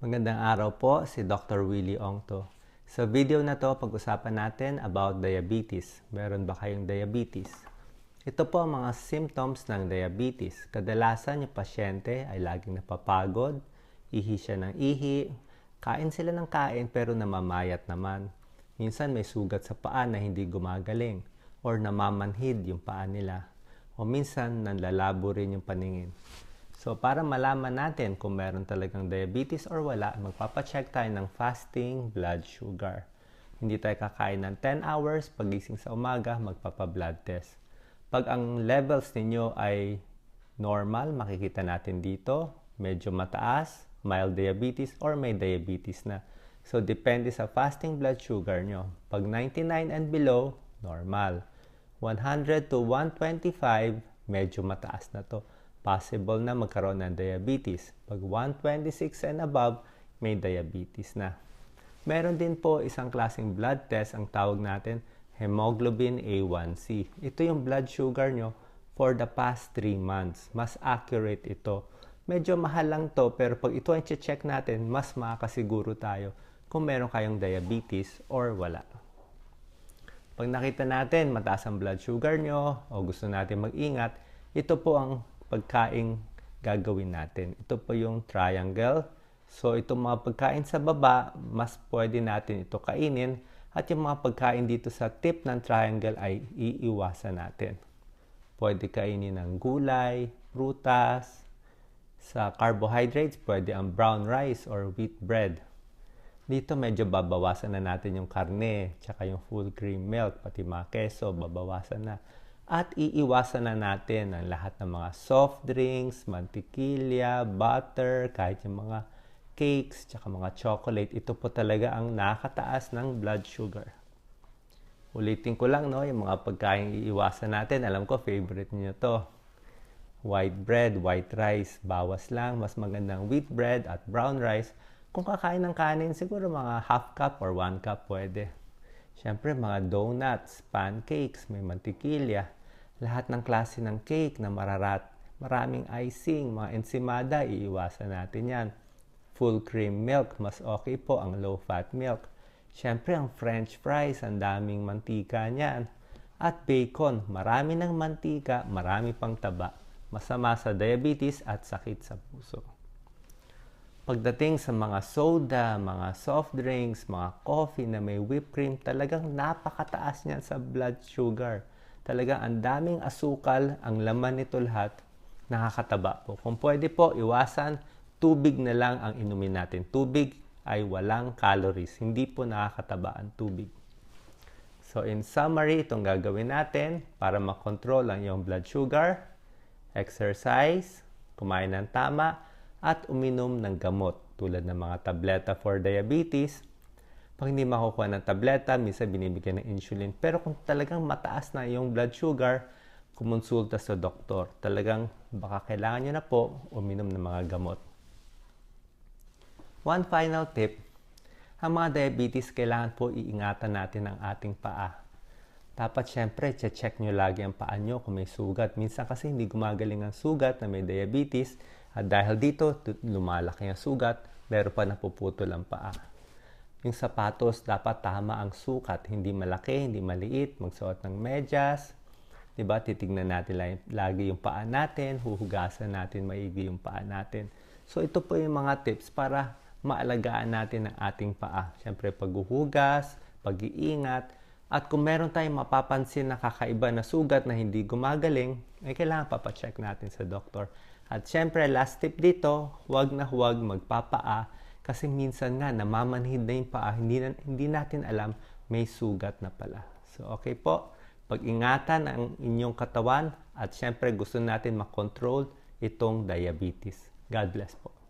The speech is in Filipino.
Magandang araw po, si Dr. Willie Ong to. Sa video na to, pag-usapan natin about diabetes. Meron ba kayong diabetes? Ito po ang mga symptoms ng diabetes. Kadalasan yung pasyente ay laging napapagod, ihi siya ng ihi, kain sila ng kain pero namamayat naman. Minsan may sugat sa paa na hindi gumagaling or namamanhid yung paa nila. O minsan nanlalabo rin yung paningin. So, para malaman natin kung meron talagang diabetes or wala, magpapacheck tayo ng fasting blood sugar. Hindi tayo kakain ng 10 hours, pagising sa umaga, magpapa-blood test. Pag ang levels ninyo ay normal, makikita natin dito, medyo mataas, mild diabetes, or may diabetes na. So, depende sa fasting blood sugar nyo. Pag 99 and below, normal. 100 to 125, medyo mataas na to possible na magkaroon ng diabetes. Pag 126 and above, may diabetes na. Meron din po isang klaseng blood test ang tawag natin hemoglobin A1C. Ito yung blood sugar nyo for the past 3 months. Mas accurate ito. Medyo mahal lang to pero pag ito ang check natin, mas makakasiguro tayo kung meron kayong diabetes or wala. Pag nakita natin mataas ang blood sugar nyo o gusto natin mag-ingat, ito po ang pagkain gagawin natin. Ito po yung triangle. So, itong mga pagkain sa baba, mas pwede natin ito kainin. At yung mga pagkain dito sa tip ng triangle ay iiwasan natin. Pwede kainin ng gulay, prutas. Sa carbohydrates, pwede ang brown rice or wheat bread. Dito medyo babawasan na natin yung karne, tsaka yung full cream milk, pati mga keso, babawasan na. At iiwasan na natin ang lahat ng mga soft drinks, mantikilya, butter, kahit yung mga cakes, tsaka mga chocolate. Ito po talaga ang nakataas ng blood sugar. Ulitin ko lang, no, yung mga pagkain iiwasan natin. Alam ko, favorite niyo to. White bread, white rice, bawas lang. Mas magandang wheat bread at brown rice. Kung kakain ng kanin, siguro mga half cup or one cup pwede. Siyempre, mga donuts, pancakes, may mantikilya lahat ng klase ng cake na mararat, maraming icing, mga ensimada, iiwasan natin yan. Full cream milk, mas okay po ang low-fat milk. Siyempre, ang french fries, ang daming mantika niyan. At bacon, marami ng mantika, marami pang taba. Masama sa diabetes at sakit sa puso. Pagdating sa mga soda, mga soft drinks, mga coffee na may whipped cream, talagang napakataas niyan sa blood sugar talaga ang daming asukal, ang laman nito lahat, nakakataba po. Kung pwede po, iwasan, tubig na lang ang inumin natin. Tubig ay walang calories. Hindi po nakakataba ang tubig. So in summary, itong gagawin natin para makontrol ang iyong blood sugar, exercise, kumain ng tama, at uminom ng gamot tulad ng mga tableta for diabetes, pag hindi makukuha ng tableta, minsan binibigyan ng insulin. Pero kung talagang mataas na yung blood sugar, kumonsulta sa doktor. Talagang baka kailangan nyo na po uminom ng mga gamot. One final tip, ang mga diabetes, kailangan po iingatan natin ang ating paa. Dapat syempre, check nyo lagi ang paa nyo kung may sugat. Minsan kasi hindi gumagaling ang sugat na may diabetes at dahil dito, lumalaki ang sugat, meron pa napuputol ang paa. Yung sapatos, dapat tama ang sukat. Hindi malaki, hindi maliit. Magsuot ng medyas. Diba? Titignan natin lagi yung paa natin. Huhugasan natin maigi yung paa natin. So, ito po yung mga tips para maalagaan natin ang ating paa. Siyempre, paghuhugas, pag-iingat, at kung meron tayong mapapansin na kakaiba na sugat na hindi gumagaling, ay kailangan papacheck natin sa doktor. At syempre, last tip dito, huwag na huwag magpapaa kasi minsan nga, namamanhid na yung paa, hindi, na, hindi natin alam, may sugat na pala. So, okay po, pag-ingatan ang inyong katawan at syempre gusto natin makontrol itong diabetes. God bless po.